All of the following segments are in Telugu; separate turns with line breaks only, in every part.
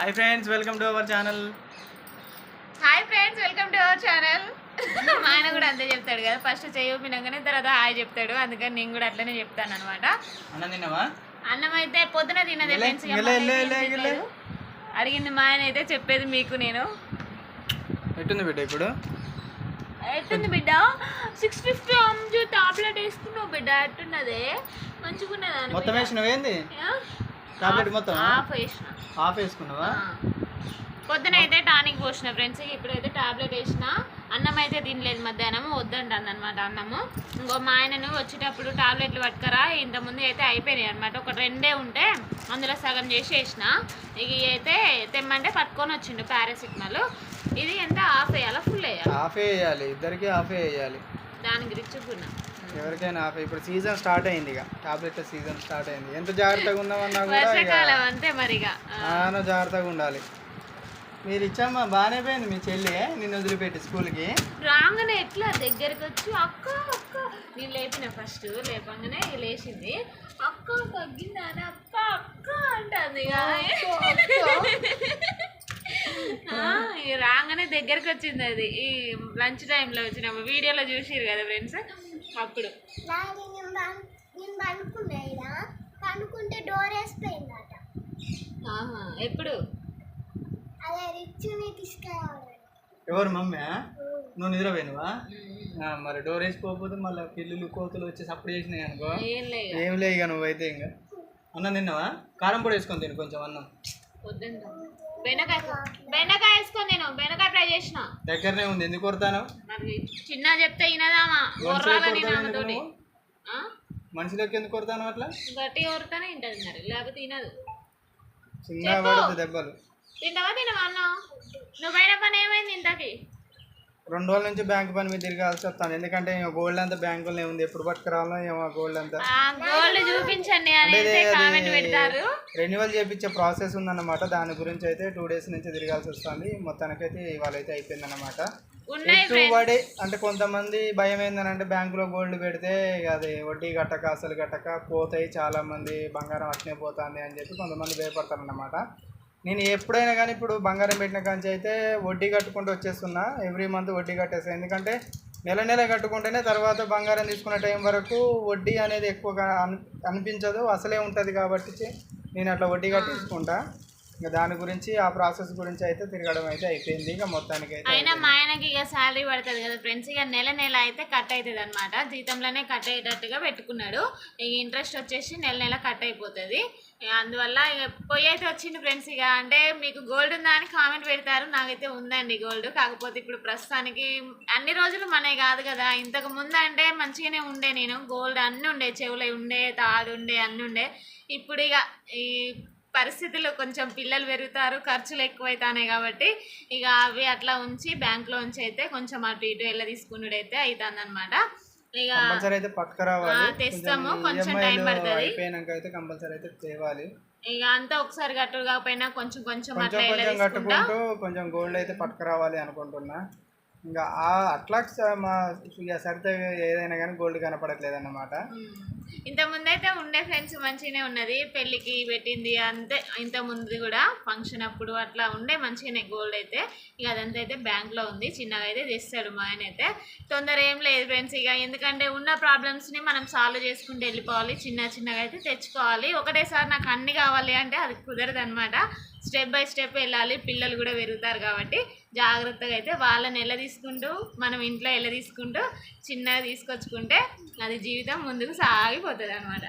Hi friends welcome to our channel
hi friends welcome to our channel మా ఆయన కూడా అంతే చెప్తాడు కదా. ఫస్ట్ చెయ్యి ఊపినాకనే తర్వాత హాయ్ చెప్తాడు. అందుకని నేను కూడా అట్లనే చెప్తాను అనమాట
అన్నం తిన్నావా?
అన్నం అయితే పొద్దున తిన్నదే
ఎలే,
ఫ్రెండ్స్. అడిగింది మా ఆయన అయితే చెప్పేది మీకు నేను.
ఎట్టుంది బిడ్డ ఇప్పుడు?
ఎట్టుంది బిడ్డ? సిక్స్ ఫిఫ్టీ అంజు టాబ్లెట్ వేసుకున్నావు బిడ్డ. ఎట్టున్నదే? మంచిగున్నదా
మొత్తం వేసినవేంది టాబ్లెట్ మొత్తం
హాఫ్ వేసిన.
ఆఫ్ వేసుకున్నావా?
పొద్దున అయితే టానిక్ పోసిన ఫ్రెండ్స్ ఇప్పుడైతే టాబ్లెట్ వేసిన. అన్నం అయితే తినలేదు మధ్యాహ్నం వద్దంటాను అనమాట అన్నము. ఇంకో మా ఆయనను వచ్చేటప్పుడు టాబ్లెట్లు పట్టుకరా ఇంతకుముందు అయితే అయిపోయినాయి అనమాట ఒక రెండే ఉంటే అందులో సగం చేసి వేసిన. ఇక ఇవి అయితే తెమ్మంటే పట్టుకొని వచ్చిండు పారాసిటమాల్. ఇది ఎంత హాఫ్ వేయాలా ఫుల్ వేయాలి?
ఆఫే వేయాలి ఇద్దరికి ఆఫే వేయాలి.
దానికి రిచ్చుకున్నా
ఎవరికైనా ఆఫే ఇప్పుడు సీజన్ స్టార్ట్ అయింది ఇక. టాబ్లెట్ సీజన్ స్టార్ట్ అయింది. ఎంత జాగ్రత్తగా ఉన్నామన్నా కూడా
అంతే మరిగా
చాలా జాగ్రత్తగా ఉండాలి. మీరు ఇచ్చామ్మా బాగానే పోయింది మీ చెల్లి నిన్ను వదిలిపెట్టి స్కూల్కి.
రాగానే ఎట్లా దగ్గరికి వచ్చి అక్క అక్క. నేను లేపిన ఫస్ట్ లేపంగానే లేచింది. అక్క తగ్గిందా అక్క అక్క అంటుంది ఇక. రాగానే దగ్గరికి వచ్చింది అది. ఈ లంచ్ టైంలో వచ్చినప్పుడు వీడియోలో చూసిరు కదా ఫ్రెండ్స్? అప్పుడు.
డోర్ వేసిపోయిందట.
ఎప్పుడు?
అదే రిచ్చుని తీసుకురావాలి.
ఎవరు మమ్మీ? నువ్వు నిద్రపోయినవా ఆ, మరి డోర్ వేసిపోకపోతే మళ్ళీ పిల్లులు కోతులు వచ్చి సప్పుడు చేసినాయి అనుకో.
ఏం లేదు
ఏం లే ఇక నువ్వైతే ఇంకా. అన్నం తిన్నావా? కారం పొడి వేసుకొని తిను కొంచెం అన్నం.
బెండకాయ బెండకాయ వేసుకొని నేను. బెండకాయ ఫ్రై చేసిన.
దగ్గరనే ఉంది. ఎందుకు కొడతాను?
చిన్న చెప్తే వినదామా? గొర్రాలని నామతోటి ఆ?
మనిషిలోకి ఎందుకు కొడతాను అట్లా?
గట్టి ఎవరితోనే తింటది మరి. లేకపోతే తినదు
చిన్న దెబ్బలు.
తింటావా తినవా అన్న? నువ్వు పైన పని ఏమైంది ఇంతకి?
రెండు రోజుల నుంచి బ్యాంక్ పని మీద తిరగాల్సి వస్తాను ఎందుకంటే గోల్డ్ అంతా బ్యాంకులో ఉంది. ఎప్పుడు పట్టుకురావాలో ఏమో గోల్డ్ అంతా.
గోల్డ్ చూపించండి కామెంట్ పెడతారు.
రెన్యువల్ చేయించే ప్రాసెస్ ఉందన్నమాట. దాని గురించి అయితే టూ డేస్ నుంచి తిరగాల్సి వస్తుంది. మొత్తానికైతే ఇవాళ అయితే ఎటు పడి అంటే కొంతమంది భయం ఏంటంటే బ్యాంకులో గోల్డ్ పెడితే అది వడ్డీ కట్టక అసలు కట్టక పోతాయి. చాలా మంది బంగారం అట్నే పోతుంది అని చెప్పి కొంతమంది భయపడతారు అన్నమాట నేను ఎప్పుడైనా కానీ ఇప్పుడు బంగారం పెట్టిన కాంచి అయితే వడ్డీ కట్టుకుంటూ వచ్చేస్తున్నా. ఎవ్రీ మంత్ వడ్డీ కట్టేస్తాను ఎందుకంటే నెల నెల కట్టుకుంటేనే తర్వాత బంగారం తీసుకునే టైం వరకు వడ్డీ అనేది ఎక్కువగా అన్- అనిపించదు. అసలే ఉంటుంది కాబట్టి నేను అట్లా వడ్డీ కట్టించుకుంటా ఇంకా దాని గురించి ఆ ప్రాసెస్ గురించి అయితే తిరగడం అయితే అయిపోయింది. ఇక మొత్తానికి అయితే
అయినా మా ఆయనకి ఇక శాలరీ పడుతుంది కదా ఫ్రెండ్స్. ఇక నెల నెల అయితే కట్ అవుతుంది అనమాట జీతంలోనే కట్ అయ్యేటట్టుగా పెట్టుకున్నాడు. ఇక ఇంట్రెస్ట్ వచ్చేసి నెల నెల కట్ అయిపోతుంది. అందువల్ల ఇక పొయ్యి అయితే వచ్చింది ఫ్రెండ్స్. ఇక అంటే మీకు గోల్డ్ ఉందా అని కామెంట్ పెడతారు. నాకైతే ఉందండి గోల్డ్. కాకపోతే ఇప్పుడు ప్రస్తుతానికి అన్ని రోజులు మనే కాదు కదా. ఇంతకు ముందు అంటే మంచిగానే ఉండే నేను. గోల్డ్ అన్నీ ఉండే. చెవులు ఉండే తాడు ఉండే అన్నీ ఉండే. ఇప్పుడు ఇక ఈ పరిస్థితులు కొంచెం పిల్లలు పెరుగుతారు ఖర్చులు ఎక్కువైతాయి కాబట్టి ఇక అవి అట్లా ఉంచి బ్యాంక్లో ఉంచి అయితే కొంచెం అటు ఇటు వెళ్ళ తీసుకున్నాడు అయితే అవుతుంది అనమాట ఇక తెస్తాము. కొంచెం టైం
లు
పడుతుంది.
కంపల్సరీ అయితే తేవాలి.
ఇక అంతా ఒకసారి కట్టు కాకపోయినా కొంచెం కొంచెం అట్లా
కొంచెం గోల్డ్ అయితే పట్టుకురావాలి అనుకుంటున్నా. ఇంకా అట్లా మా ఇక సరితే ఏదైనా కానీ గోల్డ్ కనపడట్లేదు అన్నమాట
ఇంతకముందైతే ఉండే ఫ్రెండ్స్ మంచిగానే ఉన్నది. పెళ్ళికి పెట్టింది అంతే. ఇంత ముందు కూడా ఫంక్షన్ అప్పుడు అట్లా ఉండే మంచిగానే గోల్డ్ అయితే. ఇక అదంతా అయితే బ్యాంక్లో ఉంది. చిన్నగా అయితే తెస్తాడు మా ఆయన అయితే. తొందర ఏం లేదు ఫ్రెండ్స్ ఇక ఎందుకంటే ఉన్న ప్రాబ్లమ్స్ని మనం సాల్వ్ చేసుకుంటూ వెళ్ళిపోవాలి. చిన్న చిన్నగా అయితే తెచ్చుకోవాలి. ఒకటేసారి నాకు అన్ని కావాలి అంటే అది కుదరదు అనమాట స్టెప్ బై స్టెప్ వెళ్ళాలి. పిల్లలు కూడా పెరుగుతారు కాబట్టి జాగ్రత్తగా అయితే వాళ్ళని ఎలా తీసుకుంటూ మనం ఇంట్లో ఎలా తీసుకుంటూ చిన్నగా తీసుకొచ్చుకుంటే అది జీవితం ముందుకు సాగిపోతుంది అనమాట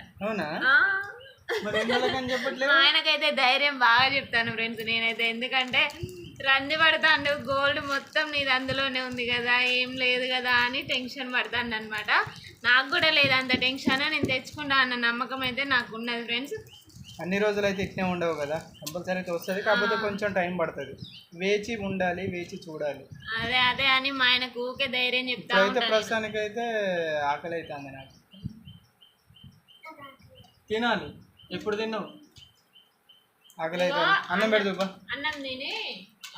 ఆయనకైతే ధైర్యం బాగా చెప్తాను ఫ్రెండ్స్ నేనైతే ఎందుకంటే రంది పడతాండు. గోల్డ్ మొత్తం నీది అందులోనే ఉంది కదా ఏం లేదు కదా అని టెన్షన్ పడతాను అనమాట నాకు కూడా లేదు అంత టెన్షన్ నేను తెచ్చుకుంటా అన్న నమ్మకం అయితే నాకు ఉన్నది ఫ్రెండ్స్
అన్ని రోజులు అయితే ఇట్నే ఉండవు కదా కంపల్సరీ అయితే వస్తుంది కాకపోతే కొంచెం టైం పడుతుంది. వేచి ఉండాలి వేచి చూడాలి.
అదే అదే అని మా ఆయనకు ఊకే ధైర్యం చెప్తా ఉంటాను
ప్రస్తుతానికి అయితే ఆకలి అవుతుంది నాకు. తినాలి ఎప్పుడు తిన్నావు? ఆకలి అవుతుంది అన్నం పెడదు
అన్నం తిని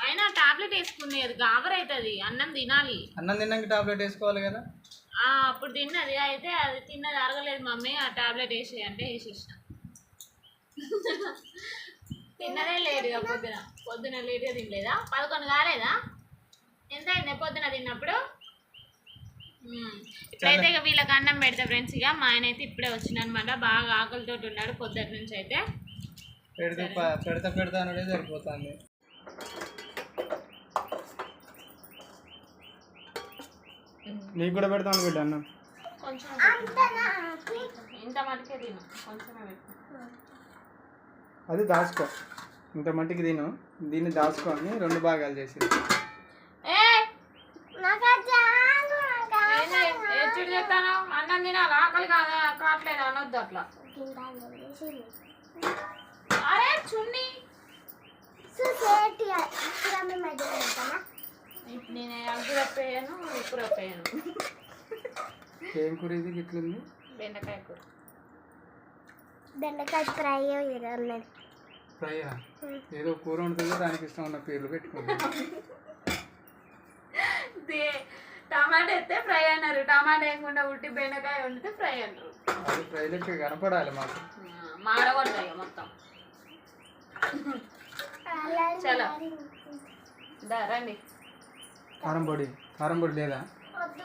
అయినా టాబ్లెట్ వేసుకునేది గాబర్ అవుతుంది అన్నం తినాలి.
అన్నం తిన్నాక టాబ్లెట్ వేసుకోవాలి కదా?
ఆ, అప్పుడు తిన్నది అయితే అది తిన్నది అరగలేదు మమ్మీ ఆ టాబ్లెట్ వేసి అంటే వేసేసిన. తిన్నదే లేటుగా పొద్దున. పొద్దున లేటుగా తినలేదా? పదకొండు కాలేదా? ఎంత అయింది పొద్దున తిన్నప్పుడు. ఇప్పుడైతే ఇక వీళ్ళకి అన్నం పెడతా ఫ్రెండ్స్ ఇక. మా ఆయన అయితే ఇప్పుడే వచ్చిందనమాట బాగా ఆకలితో ఉన్నాడు పొద్దుట నుంచి అయితే.
పెడితే పెడతా పెడతా అనేది సరిపోతుంది. నీకు కూడా పెడతాను బిడ్డ అన్న.
కొంచెం ఇంత మటుకే తిను. కొంచెమే పెట్టు.
అది దాచుకో. ఇంత మట్టికి తిను. దీన్ని దాచుకో అని రెండు భాగాలు చేసి
చెప్తాను అన్నం తినాలి? ఆకలి కాదా? కావట్లేదు? అనొద్దు అట్లా. అరే చున్ని. ఇప్పుడు నేను
ఏం కూర ఇది? ఇట్లుంది
బెండకాయ కూర.
బెండకాయ ఫ్రై ఉన్నది
ఫ్రైయా? ఏదో కూర ఉంటుంది దానికి ఇష్టం ఉన్న పేర్లు పెట్టుకోండి.
దే- టమాటా అయితే ఫ్రై అన్నారు. టమాటా వేయకుండా ఉట్టి బెండకాయ వండితే ఫ్రై అన్నారు.
అది ఫ్రై లెక్క కనపడాలి మాకు.
మాడగొడతాయి మొత్తం. చలో. దా రండి.
కారం పొడి కారం పొడి లేదా?
వద్దు.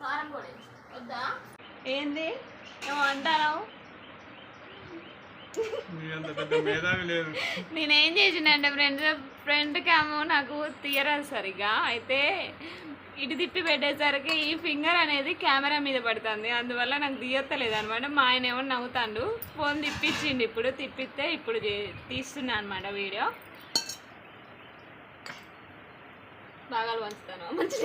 కారం పొడి. వద్దా? ఏంది? నువ్వు అంటావు
అంత పెద్ద మేధావి లేదు
నేనేం చేసిందంటే ఫ్రెండ్ ఫ్రెండ్కి ఏమో నాకు తీయరాదు సరిగా అయితే ఇటు తిప్పి పెట్టేసరికి ఈ ఫింగర్ అనేది కెమెరా మీద పడుతుంది. అందువల్ల నాకు తీయత్తలేదు అనమాట మా ఆయన ఏమో నవ్వుతాడు. ఫోన్ తిప్పించిండు ఇప్పుడు. తిప్పిస్తే ఇప్పుడు తీస్తున్నా అనమాట వీడియో. బాగా పంచుతాను. మంచి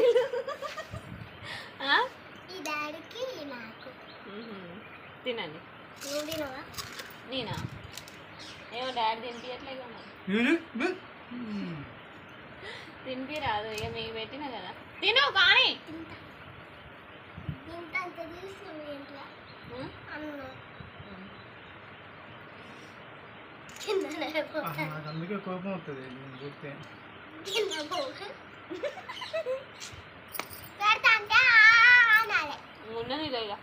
తినండి. నేనా? ఏమో డాడీ తినిపించట్లేదు తినిపి రాదు ఇక మీకు పెట్టిన కదా. తిను కానీ.
అందుకే కోపం వస్తుంది నేను చూస్తే.
ఉన్నది ఇక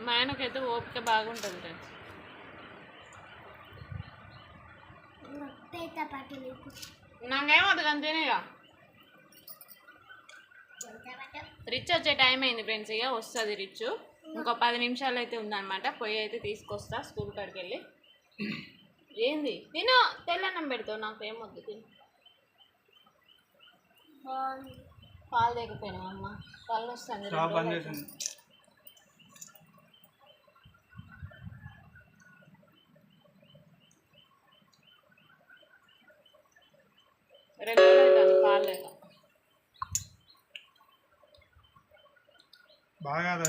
మా ఆయనకైతే ఓపిక బాగుంటుంది ఫ్రెండ్స్
నీకు. పేత పట్టు?
రిచ్ వచ్చే టైం అయింది ఫ్రెండ్స్ ఇక వస్తుంది రిచ్. ఇంకో పది నిమిషాలు అయితే ఉందన్నమాట. పొయ్యి అయితే తీసుకొస్తా స్కూల్ కాడికి వెళ్ళి. ఏంది? తిను తెల్లన్నం పెడతావు నాకు ఏమొద్దు తిను పాలు లేకపోయినావు అమ్మ? కళ్ళు వస్తుంది
బాగా ఆదా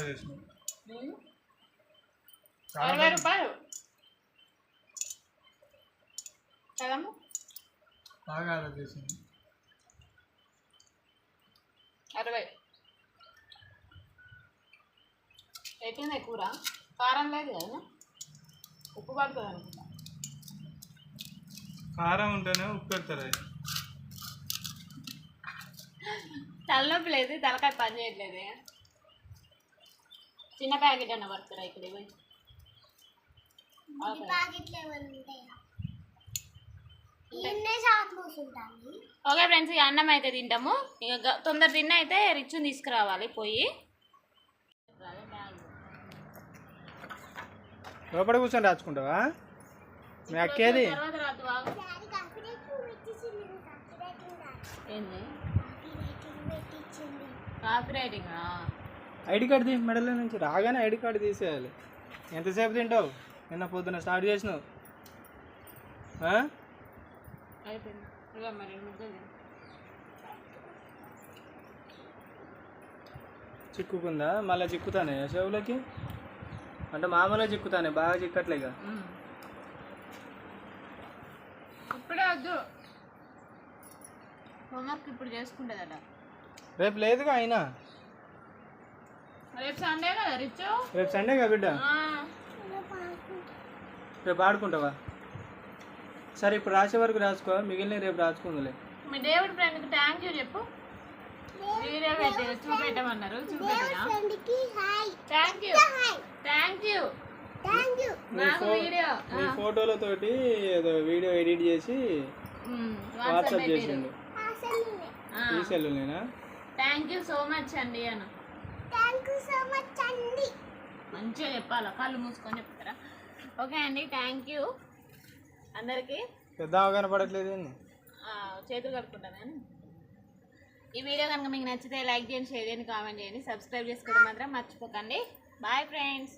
అరవై రూపాయలు? కదమ్మా?
బాగా ఆదా చేసింది
అరవై. ఎట్టింది కూర? కారం లేదు కదా ఉప్పు పడుతుంది అనుకుంటా
కారం ఉంటేనే ఉప్పు పెడతారు
తలనొప్పి లేదు తలకాయ పని చేయట్లేదు. చిన్న ప్యాకెట్ అన్న పడుతుందా ఇక్కడ ఇవి ఓకే ఫ్రెండ్స్ ఇక అన్నం అయితే తింటాము. ఇక తొందర తిన్న అయితే రిచ్ని తీసుకురావాలి పోయి.
లోపల కూర్చొని రాచుకుంటావా మీ అక్కేది?
Coffee rating?
ఐడి కార్డు తీ మెడలో నుంచి. రాగానే ఐడి కార్డు తీసేయాలి. ఎంతసేపు తింటావు? నిన్న పొద్దున స్టార్ట్ చేసినావు. చిక్కుకుందా? మళ్ళీ చిక్కుతానే చెవులకి? అంటే మామూలుగా చిక్కుతానే బాగా చిక్కట్లేగా
ఇప్పుడే వద్దు. హోంవర్క్ ఇప్పుడు చేసుకుంటుందట.
రేపు లేదుగా అయినా.
రేపు సండే కదా రిచ్?
రేపు సండేగా బిడ్డ? రేపు ఆడుకుంటావా? సరే ఇప్పుడు రాసే వరకు రాసుకో మిగిలిన రేపు రాసుకుందులే.
మీ దేవుడి ఫ్రెండ్కి థ్యాంక్ యూ చెప్పు. వీడియో పెట్టి చూపెట్టమన్నారు చూపెట్టినా? Thank you
hi
thank you
thank you
నాకు వీడియో
మీ ఫోటోలతోటి ఏదో వీడియో ఎడిట్ చేసి వాట్సాప్ చేసిండు. ఈ
థ్యాంక్ యూ సో మచ్ అండి అను.
థ్యాంక్ యూ సో మచ్ అండి.
మంచిగా చెప్పాలా? కళ్ళు మూసుకొని చెప్తారా? ఓకే అండి థ్యాంక్ యూ అందరికీ?
పెద్ద కనపడట్లేదు
చేతులు కడుక్కుంటాను ఈ వీడియో కనుక మీకు నచ్చితే లైక్ చేయండి షేర్ చేయండి కామెంట్ చేయండి. సబ్స్క్రైబ్ చేసుకోవడం మాత్రం మర్చిపోకండి. Bye friends.